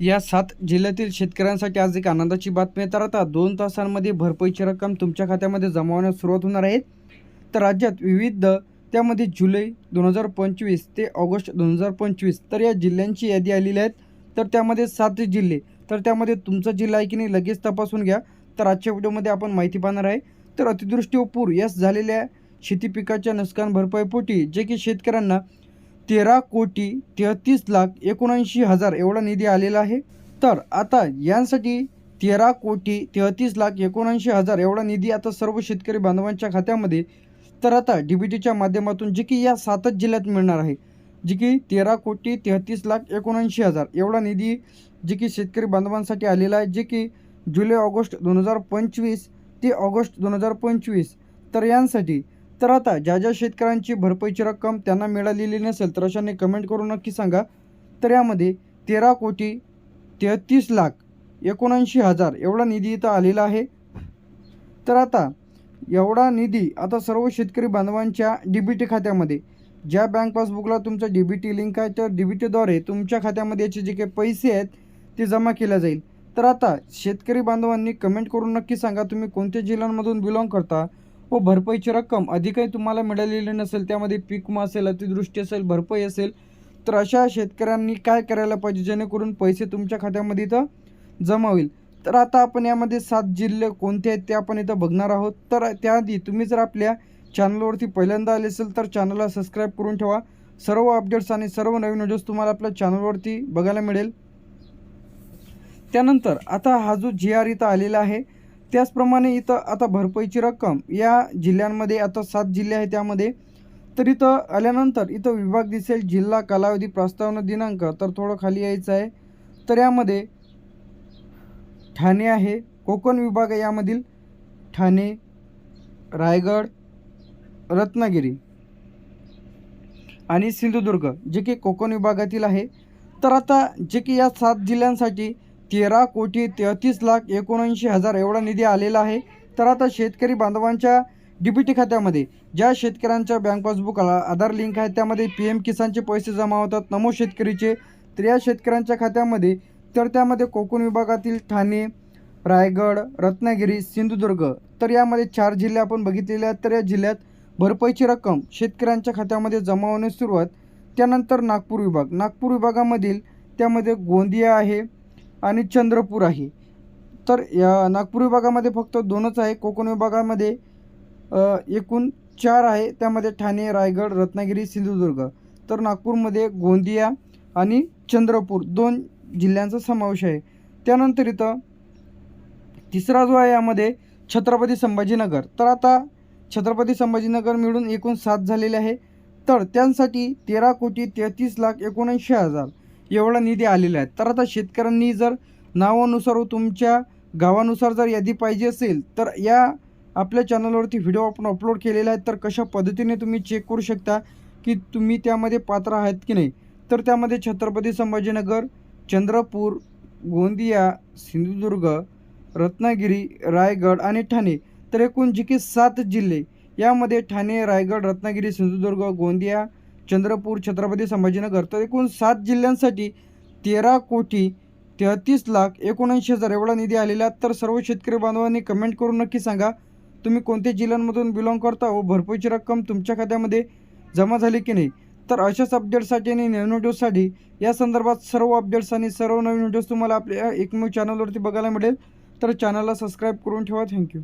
या सात जिल्ह्यातील शेतकऱ्यांसाठी आज एक आनंदाची बातमी आहे. तर आता दोन तासांमध्ये भरपाईची रक्कम तुमच्या खात्यामध्ये जमा होण्यास सुरुवात होणार आहे. तर राज्यात विविध त्यामध्ये जुलै दोन हजार पंचवीस ते ऑगस्ट दोन हजार पंचवीस तर या जिल्ह्यांची यादी आलेली आहेत. तर त्यामध्ये सात जिल्हे तर त्यामध्ये तुमचा जिल्हा आहे की नाही लगेच तपासून घ्या. तर आजच्या व्हिडिओमध्ये आपण माहिती पाहणार आहे. तर अतिदृष्टी व पूर यास झालेल्या शेती पिकाच्या नुकसान भरपाईपोटी जे की शेतकऱ्यांना तेरा कोटी तेहतीस लाख एकोणऐंशी हजार एवढा निधी आलेला आहे. तर आता यांसाठी तेरा कोटी तेहतीस लाख एकोणऐंशी हजार एवढा निधी आता सर्व शेतकरी बांधवांच्या खात्यामध्ये. तर आता डी बी टीच्या माध्यमातून जे की या सातच जिल्ह्यात मिळणार आहे. जे की तेरा कोटी तेहतीस लाख एकोणऐंशी हजार एवढा निधी जे की शेतकरी बांधवांसाठी आलेला आहे. जे की जुलै ऑगस्ट दोन हजार पंचवीस ते ऑगस्ट दोन हजार पंचवीस. तर यांसाठी तर आता ज्या ज्या शेतकऱ्यांची भरपाईची रक्कम त्यांना मिळालेली नसेल तर अशाने कमेंट करून नक्की सांगा. तर यामध्ये तेरा कोटी तेहतीस लाख एकोणऐंशी हजार एवढा निधी इथं आलेला आहे. तर आता एवढा निधी आता सर्व शेतकरी बांधवांच्या डी बी टी खात्यामध्ये ज्या बँक पासबुकला तुमचं डी बी टी लिंक आहे त्या डी बी टीद्वारे तुमच्या खात्यामध्ये याचे जे काही पैसे आहेत ते जमा केल्या जाईल. तर आता शेतकरी बांधवांनी कमेंट करून नक्की सांगा तुम्ही कोणत्या जिल्ह्यांमधून बिलॉंग करता? व भरपाईची रक्कम अधिकही तुम्हाला मिळालेली नसेल त्यामध्ये पीक विमा असेल अतिदृष्टी असेल भरपाई असेल तर अशा शेतकऱ्यांनी काय करायला पाहिजे? जेणेकरून पैसे तुमच्या खात्यामध्ये इथं जमा होईल. तर आता आपण यामध्ये सात जिल्हे कोणते आहेत ते आपण इथं बघणार आहोत. तर त्याआधी तुम्ही जर आपल्या चॅनलवरती पहिल्यांदा आले असेल तर चॅनलला सबस्क्राईब करून ठेवा. सर्व अपडेट्स आणि सर्व नवीन व्हिडिओज तुम्हाला आपल्या चॅनलवरती बघायला मिळेल. त्यानंतर आता हा जो जी आर इथं आलेला आहे त्याचप्रमाणे इथं आता भरपाईची रक्कम या जिल्ह्यांमध्ये आता सात जिल्हे आहे त्यामध्ये. तर इथं आल्यानंतर इथं विभाग दिसेल जिल्हा कालावधी प्रस्तावना दिनांक तर थोडं खाली यायचं आहे. तर यामध्ये ठाणे आहे कोकण विभाग आहे यामधील. ठाणे रायगड रत्नागिरी आणि सिंधुदुर्ग जे की कोकण विभागातील आहे. तर आता जे की या सात जिल्ह्यांसाठी तेरा कोटी तेहतीस लाख एकोणऐंशी हजार एवढा निधी आलेला आहे. तर आता शेतकरी बांधवांच्या डी टी खात्यामध्ये ज्या शेतकऱ्यांच्या बँक पासबुकाला आधार लिंक आहे त्यामध्ये पी एम किसानचे पैसे जमा होतात. नमो शेतकरीचे तर या शेतकऱ्यांच्या खात्यामध्ये तर त्यामध्ये कोकण विभागातील ठाणे रायगड रत्नागिरी सिंधुदुर्ग तर यामध्ये चार जिल्हे आपण बघितलेले आहेत. तर या जिल्ह्यात भरपाईची रक्कम शेतकऱ्यांच्या खात्यामध्ये जमा होण्यास सुरुवात त्यानंतर नागपूर विभाग. नागपूर विभागामधील त्यामध्ये गोंदिया आहे आणि चंद्रपूर आहे. तर या नागपूर विभागामध्ये फक्त दोनच आहे. कोकण विभागामध्ये एकूण चार आहे. त्यामध्ये ठाणे रायगड रत्नागिरी सिंधुदुर्ग. तर नागपूरमध्ये गोंदिया आणि चंद्रपूर दोन जिल्ह्यांचा समावेश आहे. त्यानंतर इथं तिसरा जो आहे यामध्ये छत्रपती संभाजीनगर. तर आता छत्रपती संभाजीनगर मिळून एकूण सात झालेले आहे. तर त्यांसाठी तेरा कोटी तेहतीस लाख एकोणऐंशी हजार एवढा निधी आलेला आहे. तर आता शेतकऱ्यांनी जर नावानुसार व तुमच्या गावानुसार जर यादी पाहिजे असेल तर या आपल्या चॅनलवरती व्हिडिओ आपण अपलोड केलेला आहे तर कशा पद्धतीने तुम्ही चेक करू शकता की तुम्ही त्यामध्ये पात्र आहात की नाही? तर त्यामध्ये छत्रपती संभाजीनगर चंद्रपूर गोंदिया सिंधुदुर्ग रत्नागिरी रायगड आणि ठाणे. तर एकूण जी की सात जिल्हे यामध्ये ठाणे रायगड रत्नागिरी सिंधुदुर्ग गोंदिया चंद्रपूर छत्रपती संभाजीनगर तर एकूण सात जिल्ह्यांसाठी तेरा कोटी तेहतीस लाख एकोणऐंशी हजार एवढा निधी आलेला तर सर्व शेतकरी बांधवांनी कमेंट करून नक्की सांगा तुम्ही कोणत्या जिल्ह्यांमधून बिलॉंग करता व भरपूरची रक्कम तुमच्या खात्यामध्ये जमा झाली की नाही? तर अशाच अपडेट्ससाठी आणि नवीन व्हिडिओसाठी या संदर्भात सर्व अपडेट्स आणि सर्व नवीन व्हिडिओज तुम्हाला आपल्या एकमेव चॅनलवरती बघायला मिळेल. तर चॅनलला सबस्क्राईब करून ठेवा. थँक्यू